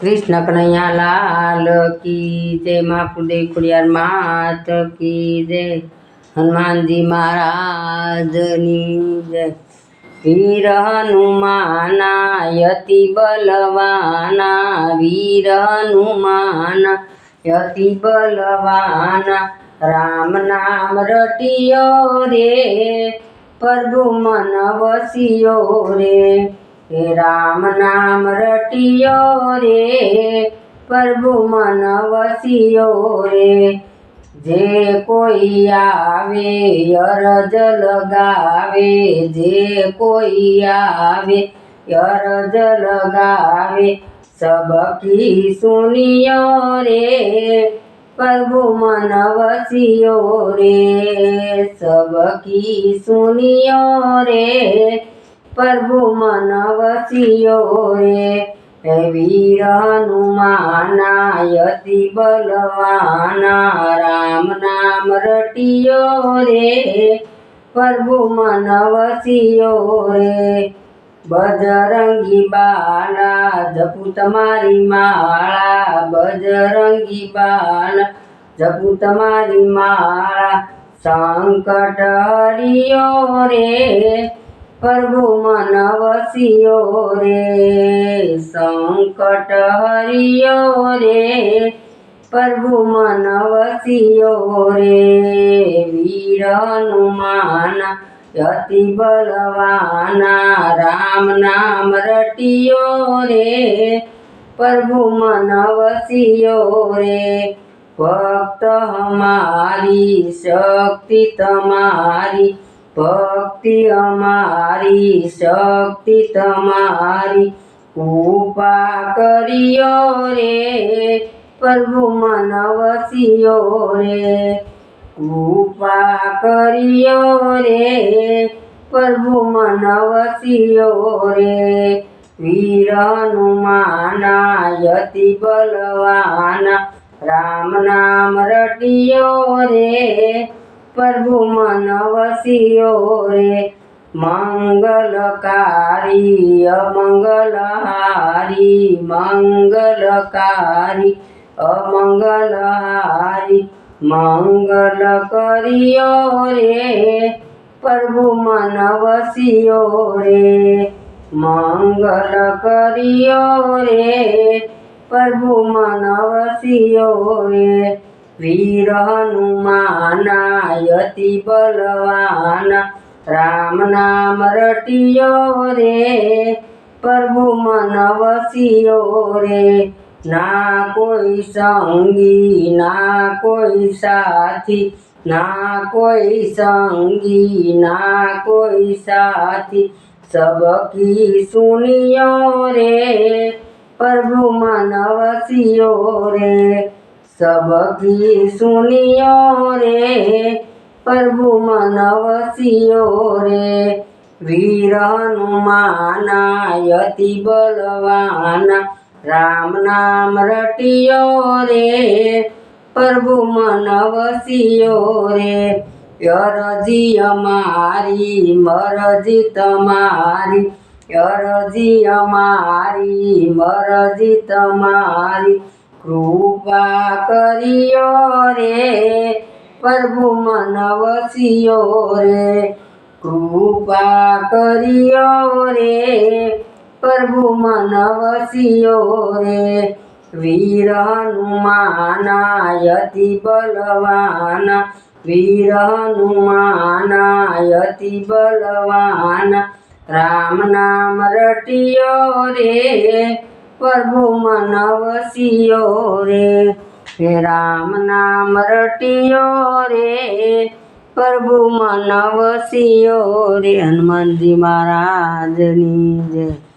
કૃષ્ણ કનૈયા લાલ કી જય મહાકુદે ખુડિયાર માત કી જય, હનુમાનજી મહારાજની જય. વીર હનુમાના યતિ બલવાના, વીર હનુમાના યતિ બલવાના, રામ નામ રટિયો રે, પ્રભુ મન વસિયો રે. હે રામ નામ રટિયો રે, પ્રભુ મન વસિયો રે. જે કોઈ આવે, અરજ લગાવે. જે કોઈ આવે, અરજ લગાવે. સબકી સુનિયો રે, પ્રભુ મન વસિયો રે. સબકી સુનિયો રે પ્રભુ મન વસિયો રે વીર હનુમાનાય બલવાના રામ નામ રટિયો રે. પ્રભુ મન વસિયો રે બજરંગી બાલા જપુ તમારી માળા, બજરંગી બાલા જપુ તમારી માળા, સંકટ હરિયો રે. પ્રભુ મન વસિયો રે, સંકટ હરિયો રે. પ્રભુ મન વસિયો રે વીર હનુમાન યતિ બલવાના, રામ નામ રટિયો રે. પ્રભુ મન વસિયો રે, ભક્ત હમારી શક્તિ તમારી ભક્તિ અમારી, શક્તિ તમારી. કૃપા કરિયો રે, પ્રભુ મન વસિયો રે. કૃપા કરિયો રે, પ્રભુ મન વસિયો રે. વીર હનુમાના યતિ બલવાના, રામ નામ રટિયો રે. પ્રભુ મન વસિયો રે મંગલકારી, અમંગલહારી મંગલકારી, અમંગલહારી, મંગલ કરિયો રે પ્રભુ મન વસિયો રે મંગલ કરિયો રે પ્રભુ મન વસિયો રે વીર હનુમાના યતિ બલવાના. રામ નામ રટિયો રે, પ્રભુ મન વસિયો રે. ના કોઈ સંગી, ના કોઈ સાથી, ના કોઈ સંગી, ના કોઈ સાથી. સબકી સુનિયો રે, પ્રભુ મન વસિયો રે. સબકી સુનિયો રે પ્રભુ મન વસિયો રે વીર હનુમાના યતિ બલવાના રામ નામ રટિયો રે પ્રભુ મન વસિયો રે અરજી અમારી મરજી તમારી અરજી અમારી મરજી તમારી કૃપા કરિયો રે, પ્રભુ મન વસિયો રે. કૃપા કરિયો રે, પ્રભુ મન વસિયો રે. વીર હનુમાના યતિ બલવાના, વીર હનુમાના યતિ બલવાના. રામ નામ રટિયો રે પ્રભુ મન વસિયો રે, હે રામ નામ રટિયો રે. પ્રભુ મન વસિયો રે, હનુમાનજી મહારાજની જય.